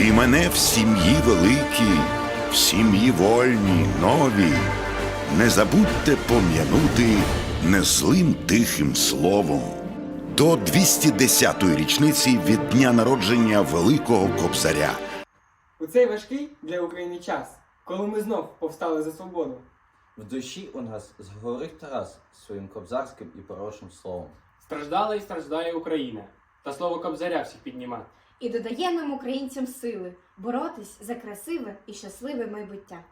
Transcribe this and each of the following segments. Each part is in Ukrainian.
І мене в сім'ї великій, в сім'ї вольній, новій. Не забудьте пом'янути незлим тихим словом. До 210-ї річниці від дня народження Великого Кобзаря. У цей важкий для України час, коли ми знов повстали за свободу. В душі у нас згорить Тарас своїм кобзарським і порочним словом. Страждала і страждає Україна, та слово Кобзаря всіх підніма. І додає нам, українцям, сили боротись за красиве і щасливе майбуття.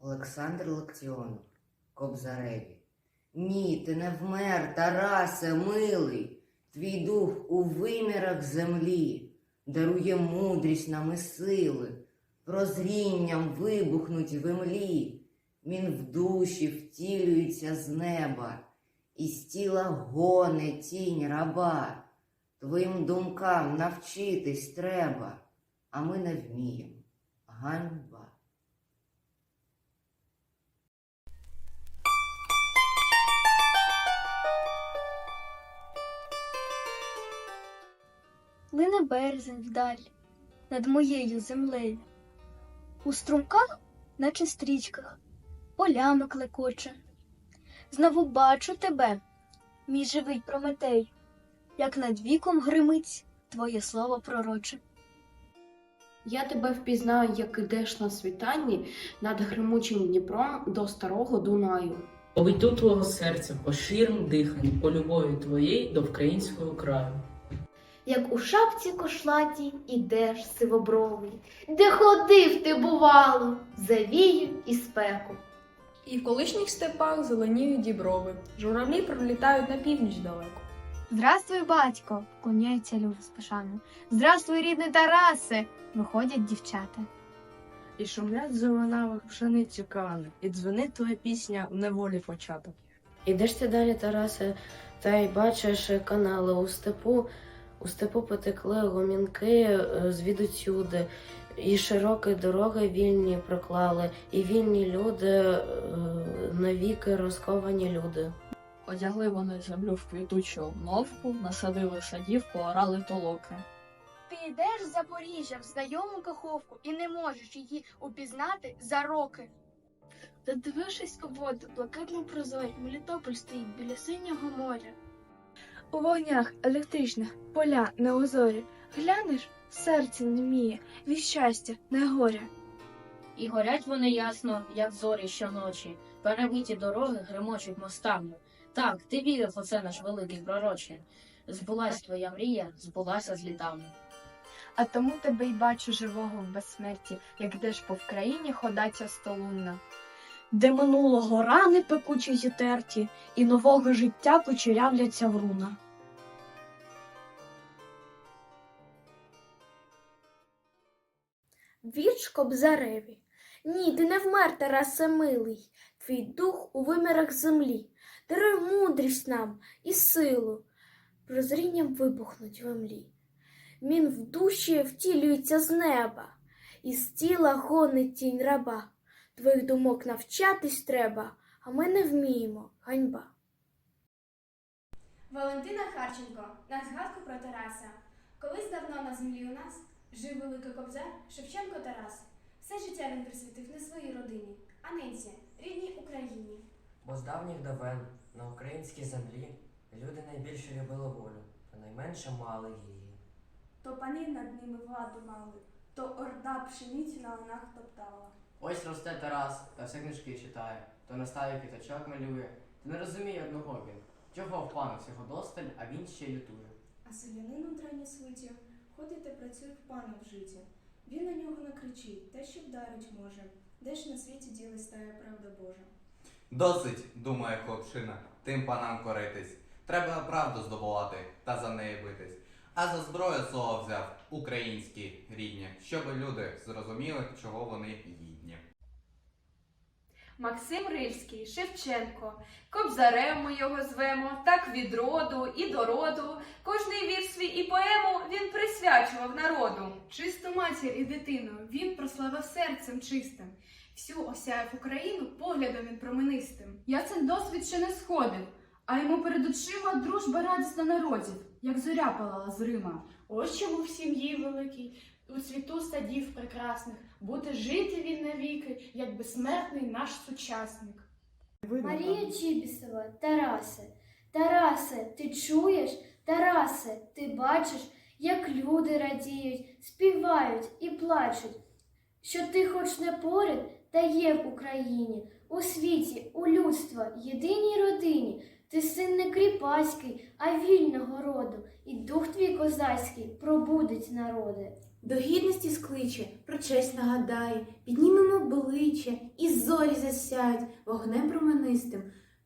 Олександр Локтіонов, Кобзареві. Ні, ти не вмер, Тарасе, милий. Твій дух у вимірах землі дарує мудрість нам і сили, прозрінням вибухнуть в імлі. Він в душі втілюється з неба, і з тіла гоне тінь раба. Твоїм думкам навчитись треба, а ми не вміємо. Ганьба. Лине березень вдаль над моєю землею. У струмках, наче стрічках, полями клекоче. Знову бачу тебе, мій живий Прометей, як над віком гримить твоє слово пророче. Я тебе впізнаю, як ідеш на світанні над гримучим Дніпром до старого Дунаю. Поведу твого серця по ширим диханню, по любові твоєї до українського краю. Як у шапці кошлатій ідеш сивобровий, де ходив ти, бувало, завію і спеку. І в колишніх степах зеленіють діброви, журавлі пролітають на північ далеко. Здравствуй, батько! клоняються люди з пошаною. Здравствуй, рідний Тарасе! виходять дівчата. І шумлять в зеленавах пшеницю кани, і дзвенить твоя пісня в неволі початок. Ідеш ти далі, Тарасе, та й бачиш канали у степу. У степу потекли гомінки е, звідусюди, і широкі дороги вільні проклали, і вільні люди, е, навіки розковані люди. Одягли вони землю в квітучу обновку, насадили садів, поорали толоки. Ти йдеш з Запоріжжя в знайому каховку і не можеш її упізнати за роки. Та дивившись у воду, блакитно прозорі, Мелітополь стоїть біля синього моря. У вогнях електричних поля неозорі. Глянеш, серце неміє, від щастя, не горя. І горять вони ясно, як зорі щоночі, перебиті дороги гримочуть мостами. Так, ти вірив у це наш великий пророче. Збулась твоя мрія, збулася з літами. А тому тебе й бачу живого в безсмерті, як йдеш по Вкраїні ходаця столунна. Де минулого рани пекучі зітерті, і нового життя кучерявляться в руна. Вірш Кобзареві. Ні, ти не вмер, Тарасе милий, твій дух у вимірах землі, даруй мудрість нам і силу, прозрінням вибухнуть в імлі. Він в душі втілюється з неба, і з тіла гонить тінь раба. Твоїх думок навчатись треба, а ми не вміємо, ганьба. Валентина Харченко на згадку про Тараса. Колись давно на землі у нас жив великий кобзар Шевченко Тарас. Все життя він присвятив не своїй родині, а ненці, рідній Україні. Бо з давніх давен на українській землі люди найбільше любили волю, та найменше мали її. То пани над ними владу мали, то орда пшеницю на ланах топтала. Ось росте Тарас, та все книжки читає, то на ставі квіточок малює, та не розуміє одного він. Чого в пану всього досталь, а він ще лютує. А селянин у трані свиті ходить та працює в пана в житті. Він на нього накричить, те, що вдарить може, де ж на світі ділась тая правда Божа. Досить, думає хлопчина, тим панам коритись. Треба правду здобувати та за неї битись. А за зброю слово взяв українські рідні, щоб люди зрозуміли, чого вони гідні. Максим Рильський, Шевченко, Кобзарем ми його звемо, так від роду і до роду. Кожний вірш свій і поему він присвячував народу. Чисту матір і дитину він прославив серцем чистим. Всю осяяв Україну поглядом він променистим. Я цей досвід ще не сходив, а йому перед очима дружба радісна народів. як зоря палала з Рима. Ось чому в сім'ї великій, у цвіту садів прекрасних, буде жити він навіки, як безсмертний наш сучасник. Марія Чібісова, Тарасе, Тарасе, ти чуєш? Тарасе, ти бачиш, як люди радіють, співають і плачуть, що ти хоч не поряд, та є в Україні, у світі, у людства, єдиній родині. Ти син не кріпацький, а вільного роду, і дух твій козацький пробудить народи. До гідності скличе, про честь нагадає, піднімемо обличчя, і зорі засяють вогнем променистим,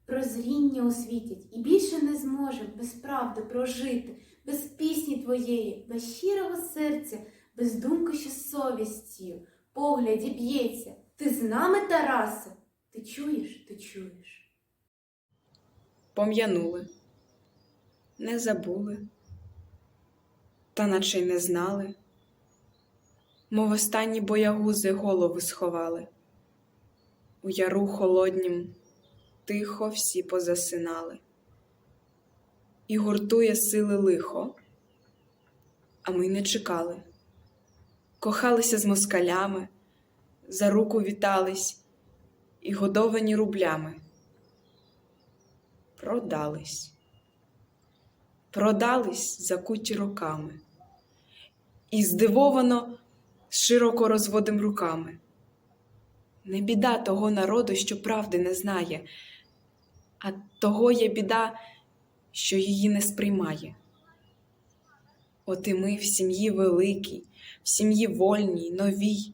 прозріння освітять, і більше не зможе без правди прожити, без пісні твоєї, без щирого серця, без думки, що совістю, погляді б'ється. Ти з нами, Тарасе? Ти чуєш, ти чуєш. Пом'янули, не забули, та наче й не знали, мов останні боягузи голови сховали. У яру холоднім тихо всі позасинали, і гуртує сили лихо, а ми не чекали, кохалися з москалями, за руку вітались і годовані рублями продались, продались закуті роками, і здивовано широко розводим руками. Не біда того народу, що правди не знає, а того є біда, що її не сприймає. От і ми в сім'ї великій, в сім'ї вольній, новій,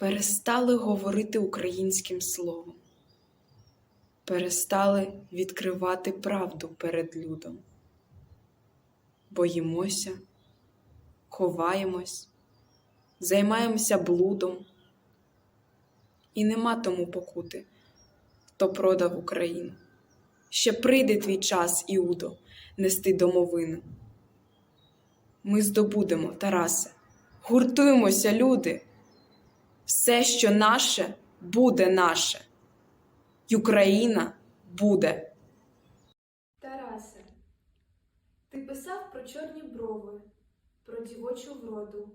перестали говорити українським словом перестали відкривати правду перед людом. Боїмося, ховаємось, займаємося блудом, і нема тому покути, хто продав Україну. Ще прийде твій час, Іудо, нести домовину. Ми здобудемо, Тарасе, гуртуємося, люди. Все, що наше, буде наше. й Україна буде. Тарасе, ти писав про чорні брови, про дівочу вроду.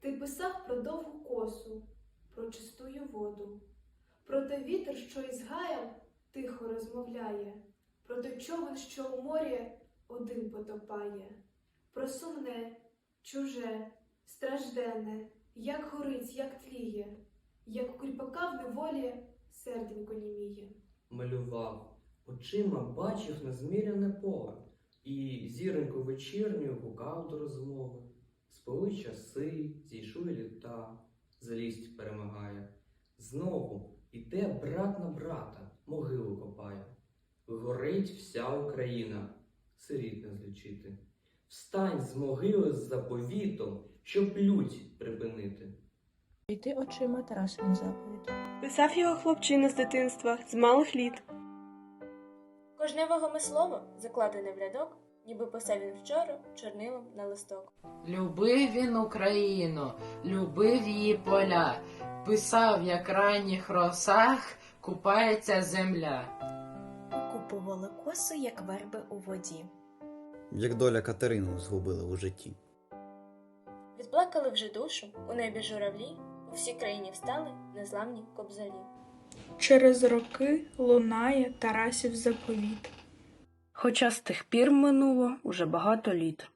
Ти писав про довгу косу, про чистую воду, про той вітер, що із гаєм тихо розмовляє, про той човен, що у морі один потопає, про сумне, чуже, стражденне, як горить, як тліє, як у кріпака в неволі серденько німіє. малював, очима бачив незміряне поле, і зіроньку вечірню гукав до розмови. Спали часи, зійшли літа, злість перемагає. Знову іде брат на брата, могилу копає. Горить вся Україна, сиріт не злічити. Встань з могили з заповітом, щоб лють припинити. Йти очима Тарасові заповідь. Писав його хлопчина з дитинства, з малих літ. Кожне вагоме слово закладене в рядок, ніби писав він вчора чорнилом на листок. Любив він Україну, любив її поля, писав, як ранніх росах купається земля. Купували коси, як верби у воді. Як доля Катерину згубили у житті. Відплакали вже душу, у небі журавлі, у всій країні встали незламні кобзарі. Через роки лунає Тарасів заповіт. Хоча з тих пір минуло уже багато літ.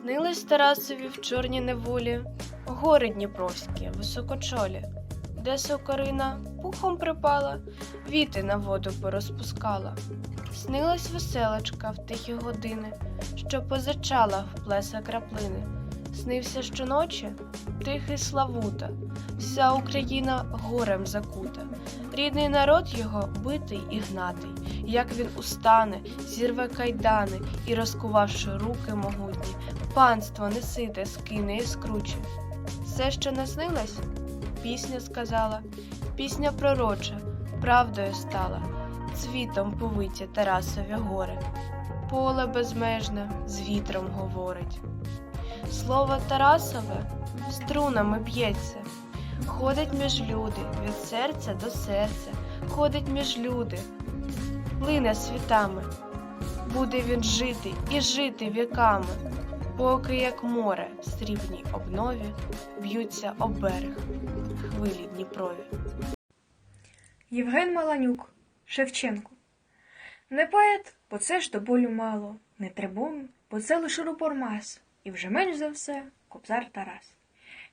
Снились Тарасові в чорній неволі, гори дніпровські, високочолі, де сокорина пухом припала, віти на воду порозпускала. Снилась веселочка в тихі години, що позичала в плеса краплини. Снився щоночі тихий Славута, вся Україна горем закута. Рідний народ його битий і гнатий, як він устане, зірве кайдани і, розкувавши руки могутні, панство несите, скине і скруче. Все, що наснилось, пісня сказала, пісня пророча, правдою стала, цвітом повиття Тарасові гори, поле безмежне з вітром говорить. Слово Тарасове струнами б'ється, ходить між люди, від серця до серця, ходить між люди, лине світами. Буде він жити і жити віками, поки як море в срібній обнові б'ються об берег хвилі Дніпрові. Євген Маланюк, Шевченко. Не поет, бо це ж до болю мало, не трибун, бо це лише рупор мас, і вже менш за все кобзар Тарас.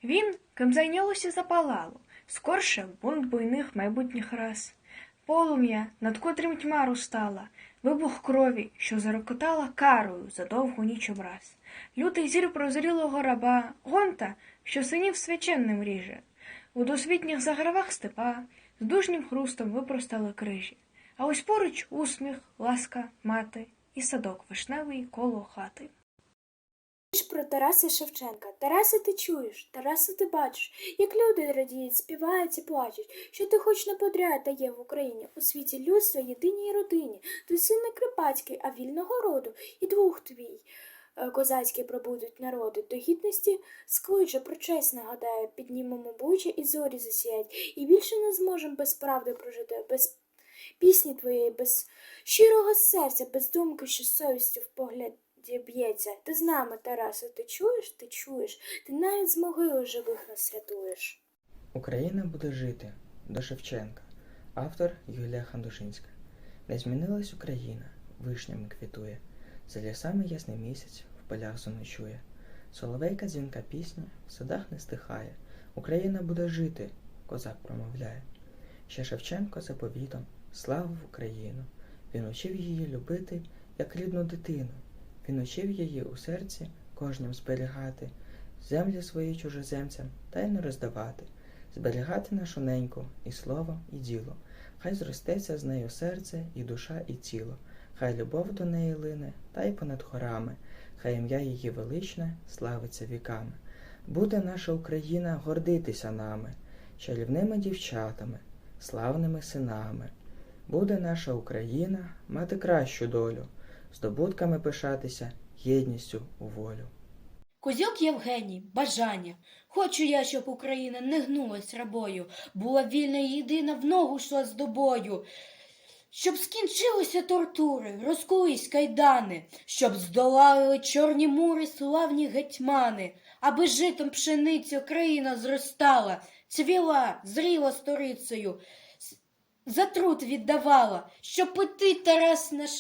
Він, ким зайнялося запалало, скорше бунт буйних майбутніх рас. Полум'я, над котрим тьма розстала, вибух крові, що зарокотала карою за довгу ніч образ. Лютий зір прозрілого раба, гонта, що синів свяченним ріже. У досвітніх загравах степа з дужнім хрустом випростали крижі. А ось поруч усміх, ласка, мати і садок вишневий коло хати. Про Тараса Шевченка. Тарасе, ти чуєш, Тарасе, ти бачиш, як люди радіють, співають і плачуть, що ти хоч не подряд дає в Україні, у світі людства єдиній родині, ти син не крипацький, а вільного роду, і двох твій. е, Козацькі пробудуть народи, до гідності. Скличе про честь нагадає, піднімемо бучі і зорі засіять, і більше не зможем без правди прожити, без пісні твоєї, без щирого серця, без думки, що совістю в погляді б'ється. Ти з нами, Тарасе, ти чуєш, ти чуєш, ти навіть з могили живих нас рятуєш. Україна буде жити до Шевченка. Автор Юлія Хандушинська. Не змінилась Україна, вишнями квітує. За лісами ясний місяць в полях заночує. Соловейка дзвінка пісня в садах не стихає. Україна буде жити, козак промовляє. Ще Шевченко заповітом славив Україну. Він учив її любити, як рідну дитину. Він учив її у серці кожним зберігати, землі свої чужоземцям та й не роздавати, зберігати нашу неньку і слово, і діло. Хай зростеться з нею серце, і душа, і тіло, хай любов до неї лине, та й понад хорами, хай ім'я її величне славиться віками. Буде наша Україна гордитися нами, чарівними дівчатами, славними синами. Буде наша Україна мати кращу долю, здобутками пишатися, єдністю у волю. Козьок Євгеній, бажання. Хочу я, щоб Україна не гнулась рабою, була вільна і єдина в ногу йшла з добою. Щоб скінчилися тортури, розкулись кайдани, щоб здолали чорні мури славні гетьмани, аби житом пшеницю країна зростала, цвіла, зріла сторицею, с- за труд віддавала, щоб пити Тарас наш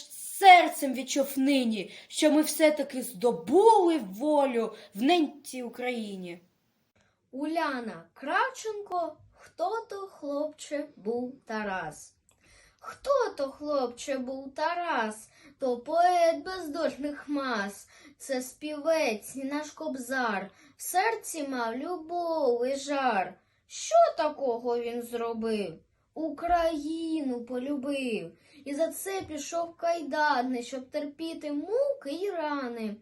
серцем відчув нині, що ми все-таки здобули волю в ненці Україні. Уляна Кравченко, хто то хлопче був Тарас? Хто то хлопче був Тарас? То поет бездошних мас, це співець і наш кобзар, в серці мав любов і жар. Що такого він зробив? Україну полюбив, і за це пішов в кайдани, щоб терпіти муки й рани.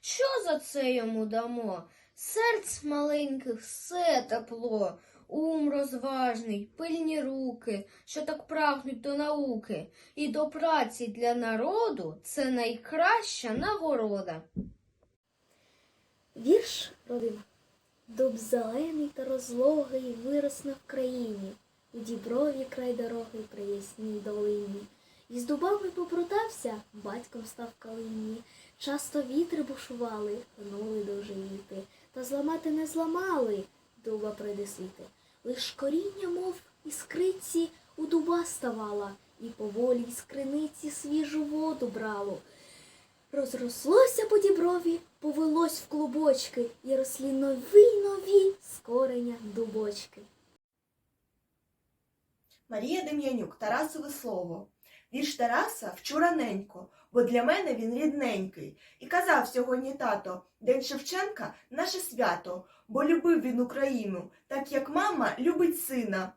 Що за це йому дамо? Серць маленьких все тепло, ум розважний, пильні руки, що так прагнуть до науки, і до праці для народу це найкраща нагорода. Вірш родина. Дуб зелений та розлогий вирос на Вкраїні, у діброві край дороги при ясній долині. І з дубами побрутався, батьком став калині. Часто вітри бушували, гнули дуже та зламати не зламали дуба придесити. Лиш коріння, мов іскриці, у дуба ставала, і поволі з криниці свіжу воду брало. Розрослося по діброві, повелось в клубочки, і рослі нові нові з дубочки. Марія Дем'янюк, Тарасове слово. Вірш Тараса вчораненько, бо для мене він рідненький. І казав сьогодні тато, День Шевченка наше свято, бо любив він Україну, так як мама любить сина.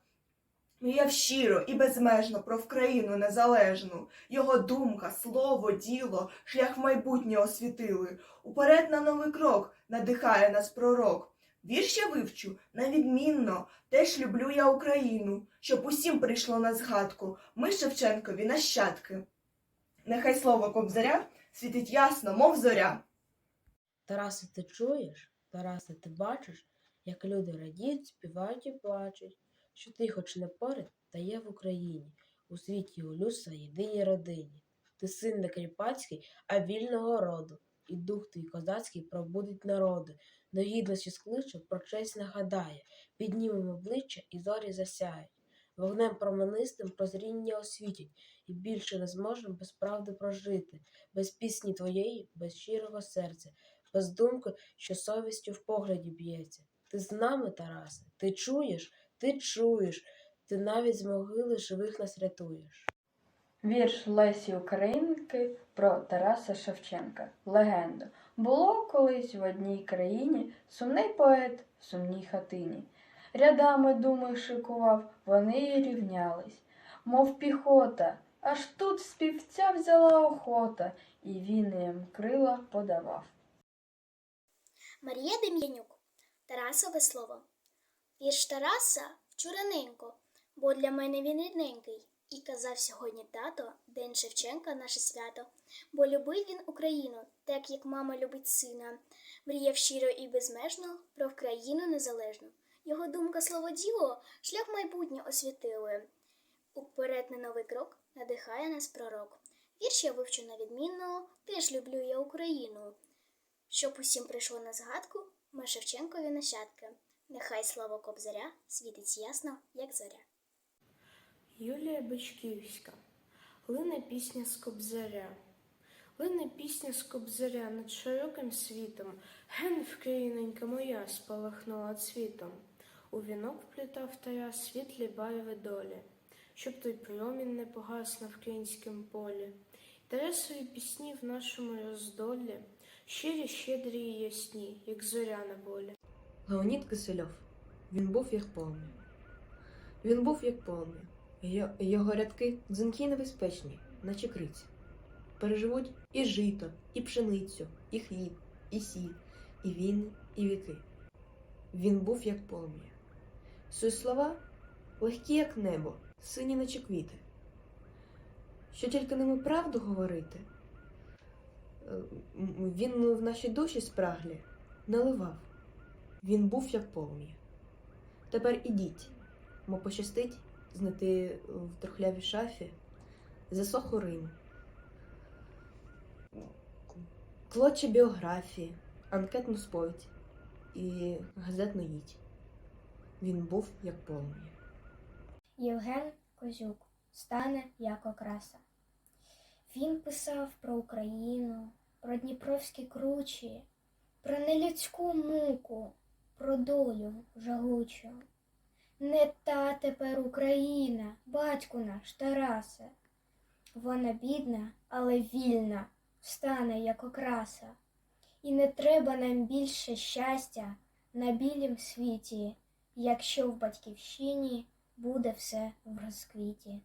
Мріяв щиро і безмежно про Вкраїну незалежну. Його думка, слово, діло, шлях майбутнє освітили. Уперед на новий крок надихає нас пророк. Вірш я вивчу навідмінно, теж люблю я Україну, щоб усім прийшло на згадку. Ми Шевченкові нащадки. Нехай слово кобзаря світить ясно, мов зоря. Тарасе, ти чуєш? Тарасе, ти бачиш, як люди радіють, співають і плачуть, що ти хоч не поряд, та є в Україні, у світі у людства єдиній родині. Ти син не кріпацький, а вільного роду, і дух твій козацький пробудить народи, до гідності скличе, про честь нагадає, піднімемо обличчя і зорі засяють. Вогнем променистим прозріння освітять, і більше не зможем без правди прожити, без пісні твоєї, без щирого серця, без думки, що совістю в погляді б'ється. Ти з нами, Тарасе, ти чуєш, ти чуєш, ти навіть з могили живих нас рятуєш. Вірш Лесі Українки про Тараса Шевченка. Легенда. Було колись в одній країні сумний поет в сумній хатині. Рядами думи шикував, вони й рівнялись, мов піхота, аж тут співця взяла охота, і він їм крила подавав. Марія Дем'янюк. Тарасове слово. Вірш Тараса вчораненько, бо для мене він рідненький. І казав сьогодні тато, День Шевченка наше свято, бо любив він Україну, так як мама любить сина. Мріяв щиро і безмежно про Вкраїну незалежну. Його думка слово діло, шлях майбутнє освітили. Уперед на новий крок надихає нас пророк. Вірш я вивчу на відмінно, теж люблю я Україну. Щоб усім прийшло на згадку, ми Шевченкові нащадки. Нехай слово Кобзаря світить ясно, як зоря. Юлія Бачківська. Лине пісня з Кобзаря. Лине пісня з Кобзаря над широким світом. Ген вкраїненька моя спалахнула цвітом. У вінок вплітав Тарас світлі барви долі, щоб той промінь не погас на вкраїнськім полі. Тарасові пісні в нашому роздолі, щирі, щедрі і ясні, як зоря на волі. Леонід Кисельов. Він був як полум'я. Він був як полум'я. Йо- Його рядки дзвінкі й небезпечні, наче криці. Переживуть і жито, і пшеницю, і хліб, і сіль, і війни, і віки. Він був як полум'я. Свої слова легкі, як небо, сині, наче квіти. Що тільки ними правду говорити, е, він в нашій душі спраглі наливав. Він був як полум'я. Тепер ідіть, мо пощастить знайти в трухлявій шафі засохлу Рим. Клочі біографії, анкетну сповідь і газетну їдь. Він був як полум'я. Євген Козюк стане як окраса. Він писав про Україну, про Дніпровські кручі, про нелюдську муку, про долю жагучу. Не та тепер Україна, батьку наш Тарасе. Вона бідна, але вільна, встане як окраса. І не треба нам більше щастя на білім світі, якщо в батьківщині буде все в розквіті.